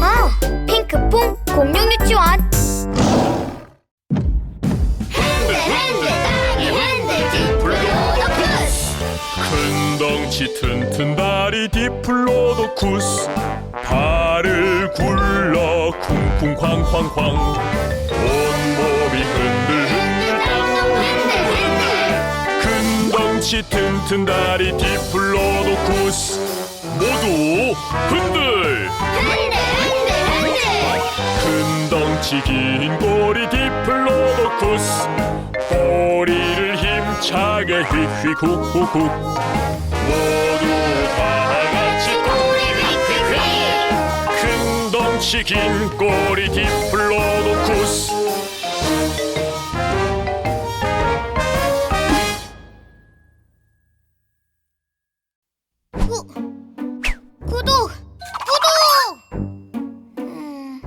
아, 핑크퐁 공룡 유치원. 핸들 핸들 다리 핸들 디플로도쿠스. 큰 덩치 튼튼 다리 디플로도쿠스. 발을 굴러 쿵쿵 황황황. 온몸이 흔들 큰 덩치 튼튼 다리 디플로도 같이 긴 꼬리 디플로도쿠스. 꼬리를 힘차게 휙휙 훅훅훅. 모두 다 같이 휙휙휙 큰 덩치 긴 꼬리 디플로도쿠스. 구, 구독! 구독! 음...